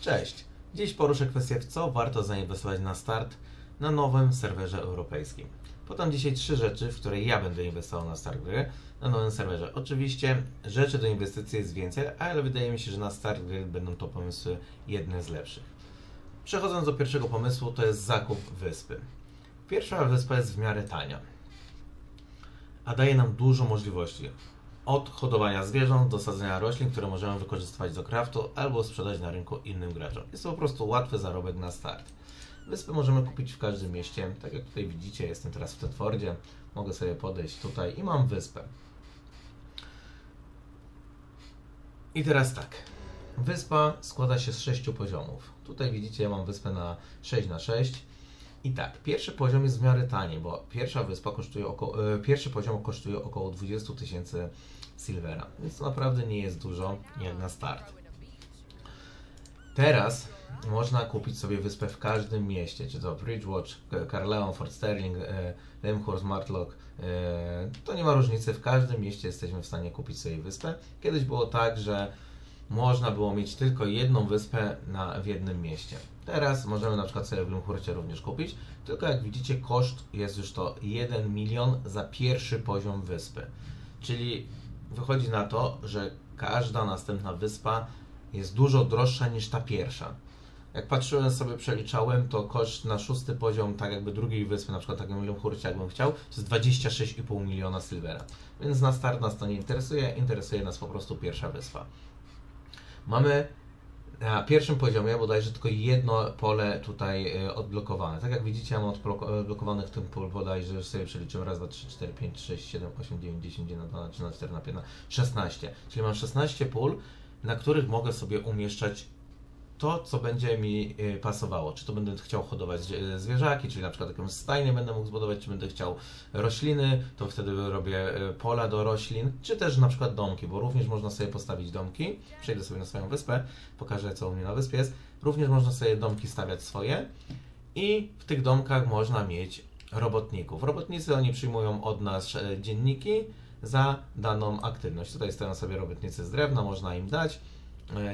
Cześć! Dziś poruszę kwestię, w co warto zainwestować na start na nowym serwerze europejskim. Podam dzisiaj trzy rzeczy, w które ja będę inwestował na start gry na nowym serwerze. Oczywiście rzeczy do inwestycji jest więcej, ale wydaje mi się, że na start gry będą to pomysły jedne z lepszych. Przechodząc do pierwszego pomysłu, to jest zakup wyspy. Pierwsza wyspa jest w miarę tania, a daje nam dużo możliwości. Od hodowania zwierząt do sadzenia roślin, które możemy wykorzystywać do craftu albo sprzedać na rynku innym graczom. Jest to po prostu łatwy zarobek na start. Wyspy możemy kupić w każdym mieście. Tak jak tutaj widzicie, jestem teraz w Tetfordzie. Mogę sobie podejść tutaj i mam wyspę. I teraz tak. Wyspa składa się z sześciu poziomów. Tutaj widzicie, ja mam wyspę na 6 na 6 I tak, pierwszy poziom jest w miarę tani, bo pierwsza wyspa kosztuje około, e, pierwszy poziom kosztuje około 20 tysięcy silvera, więc naprawdę nie jest dużo jak na start. Teraz można kupić sobie wyspę w każdym mieście, czy to Bridgewatch, Carleon, Fort Sterling, e, Lemhurst, Martlock. e, To nie ma różnicy, w każdym mieście jesteśmy w stanie kupić sobie wyspę. Kiedyś było tak, że można było mieć tylko jedną wyspę na, w jednym mieście. Teraz możemy na przykład sobie w Lemhurcie również kupić, tylko jak widzicie koszt jest już to 1 milion za pierwszy poziom wyspy. Czyli wychodzi na to, że każda następna wyspa jest dużo droższa niż ta pierwsza. Jak patrzyłem sobie, przeliczałem, to koszt na szósty poziom, tak jakby drugiej wyspy, na przykład takim Lemhurcie, jakbym chciał, to jest 26,5 miliona silvera. Więc na start nas to nie interesuje, interesuje nas po prostu pierwsza wyspa. Mamy na pierwszym poziomie bodajże tylko jedno pole tutaj y, odblokowane. Tak jak widzicie, ja mam odbloko- odblokowanych tym pól bodajże, sobie przeliczyłem raz, dwa, trzy, cztery, pięć, sześć, siedem, osiem, dziewięć, dziesięć, jeden, dwa, trzy, cztery, na 15, 16. Czyli mam 16 pól, na których mogę sobie umieszczać to, co będzie mi y, pasowało. Czy to będę chciał hodować zie- zwierzaki, czyli na przykład jakąś stajnię będę mógł zbudować, czy będę chciał rośliny, to wtedy robię y, pola do roślin, czy też na przykład domki, bo również można sobie postawić domki. Przejdę sobie na swoją wyspę, pokażę co u mnie na wyspie jest. Również można sobie domki stawiać swoje i w tych domkach można mieć robotników. Robotnicy oni przyjmują od nas e, dzienniki za daną aktywność. Tutaj stoją sobie robotnicy z drewna, można im dać e,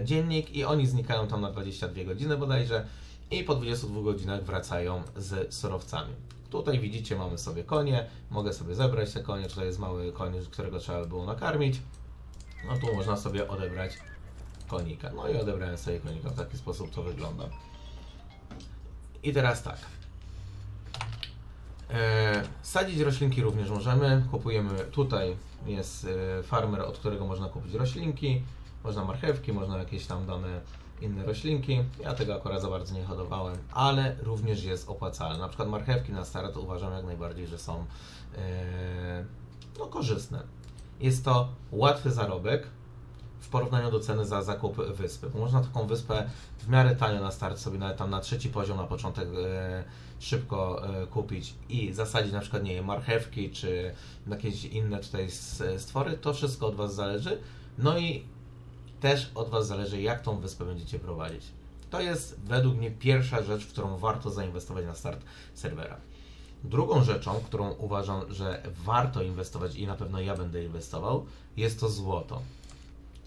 dziennik i oni znikają tam na 22 godziny bodajże i po 22 godzinach wracają z surowcami. Tutaj widzicie, mamy sobie konie, mogę sobie zebrać te konie, tutaj jest mały koń, którego trzeba by było nakarmić. No tu można sobie odebrać konika. No i odebrałem sobie konika, w taki sposób to wygląda. I teraz tak. E, sadzić roślinki również możemy. Kupujemy tutaj jest e, farmer, od którego można kupić roślinki. Można marchewki, można jakieś tam dane inne roślinki. Ja tego akurat za bardzo nie hodowałem, ale również jest opłacalne. Na przykład marchewki na start uważam jak najbardziej, że są e, no, korzystne. Jest to łatwy zarobek w porównaniu do ceny za zakup wyspy. Można taką wyspę w miarę tanio na start sobie nawet tam na trzeci poziom na początek e, szybko e, kupić i zasadzić na przykład nie marchewki czy jakieś inne tutaj stwory. To wszystko od Was zależy. No i też od Was zależy, jak tą wyspę będziecie prowadzić. To jest według mnie pierwsza rzecz, w którą warto zainwestować na start serwera. Drugą rzeczą, którą uważam, że warto inwestować i na pewno ja będę inwestował, jest to złoto.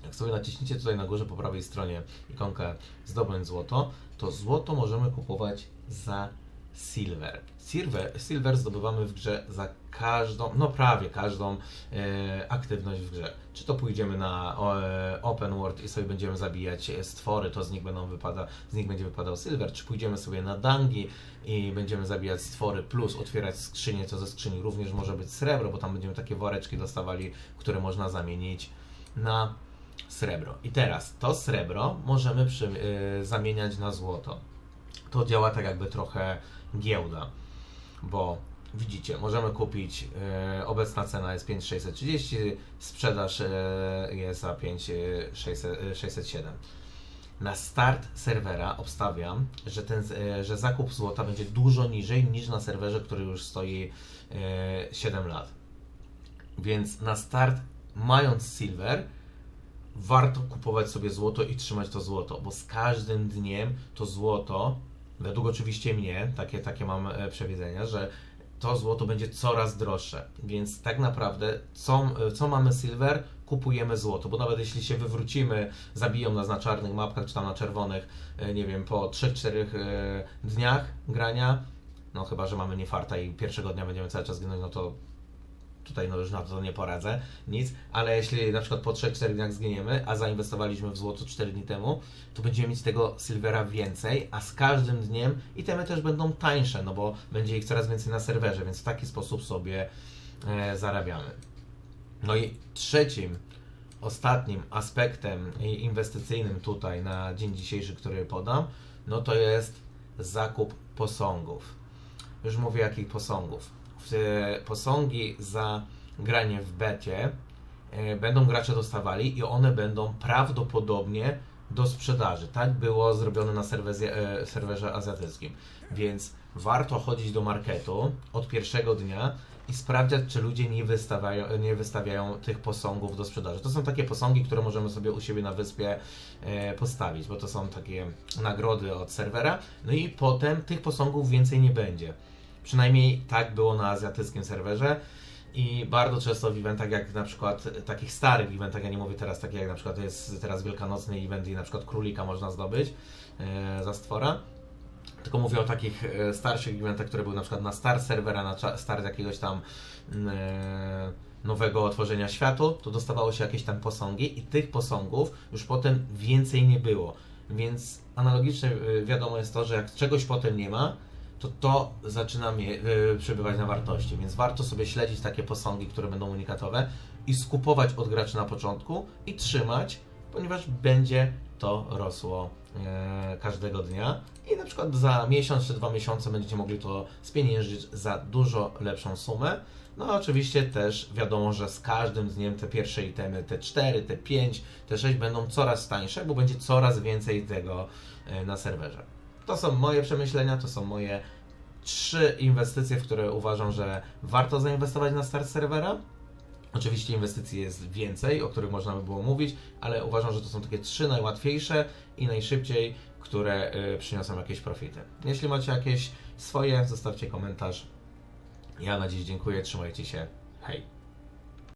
Jak sobie naciśniecie tutaj na górze po prawej stronie ikonkę zdobądź złoto, to złoto możemy kupować za silver. Silver, silver zdobywamy w grze za każdą, no prawie każdą e, aktywność w grze. Czy to pójdziemy na e, open world i sobie będziemy zabijać e, stwory, to z nich będą wypada, z nich będzie wypadał silver, czy pójdziemy sobie na dangi i będziemy zabijać stwory plus otwierać skrzynię, to ze skrzyni również może być srebro, bo tam będziemy takie woreczki dostawali, które można zamienić na srebro. I teraz to srebro możemy przy, y, zamieniać na złoto. To działa tak jakby trochę giełda, bo widzicie, możemy kupić, y, obecna cena jest 5630, sprzedaż y, jest za 5607. Na start serwera obstawiam, że, ten, że zakup złota będzie dużo niżej niż na serwerze, który już stoi y, 7 lat. Więc na start, mając silver, warto kupować sobie złoto i trzymać to złoto, bo z każdym dniem to złoto, według oczywiście mnie, takie, takie mam e, przewidzenia, że to złoto będzie coraz droższe. Więc tak naprawdę, co, co mamy silver, kupujemy złoto, bo nawet jeśli się wywrócimy, zabiją nas na czarnych mapkach, czy tam na czerwonych, e, nie wiem, po 3-4 e, dniach grania, no chyba, że mamy niefarta i pierwszego dnia będziemy cały czas ginąć, no to tutaj no już na to nie poradzę, nic, ale jeśli na przykład po 3-4 dniach zginiemy, a zainwestowaliśmy w złoto 4 dni temu, to będziemy mieć tego silvera więcej, a z każdym dniem itemy też będą tańsze, no bo będzie ich coraz więcej na serwerze, więc w taki sposób sobie e, zarabiamy. No i trzecim, ostatnim aspektem inwestycyjnym tutaj na dzień dzisiejszy, który podam, no to jest zakup posągów. Już mówię jakich posągów. Posągi za granie w becie e, będą gracze dostawali i one będą prawdopodobnie do sprzedaży. Tak było zrobione na serwerze, e, serwerze azjatyckim. Więc warto chodzić do marketu od pierwszego dnia i sprawdzać, czy ludzie nie wystawiają, nie wystawiają tych posągów do sprzedaży. To są takie posągi, które możemy sobie u siebie na wyspie e, postawić, bo to są takie nagrody od serwera. No i potem tych posągów więcej nie będzie. Przynajmniej tak było na azjatyckim serwerze. I bardzo często w eventach, jak na przykład takich starych eventach, ja nie mówię teraz takie jak na przykład jest teraz wielkanocny event i na przykład królika można zdobyć e, za stwora, tylko mówię o takich e, starszych eventach, które były na przykład na start serwera, na start jakiegoś tam mm, e, nowego otworzenia światu, to dostawało się jakieś tam posągi i tych posągów już potem więcej nie było. Więc analogicznie e, wiadomo jest to, że jak czegoś potem nie ma, to to zaczyna e, przebywać na wartości. Więc warto sobie śledzić takie posągi, które będą unikatowe i skupować od graczy na początku i trzymać, ponieważ będzie to rosło e, każdego dnia i na przykład za miesiąc czy dwa miesiące będziecie mogli to spieniężyć za dużo lepszą sumę. No oczywiście też wiadomo, że z każdym dniem te pierwsze itemy, te 4, te 5, te 6 będą coraz tańsze, bo będzie coraz więcej tego e, na serwerze. To są moje przemyślenia, to są moje trzy inwestycje, w które uważam, że warto zainwestować na start serwera. Oczywiście inwestycji jest więcej, o których można by było mówić, ale uważam, że to są takie trzy najłatwiejsze i najszybciej, które y, przyniosą jakieś profity. Jeśli macie jakieś swoje, zostawcie komentarz. Ja na dziś dziękuję, trzymajcie się. Hej!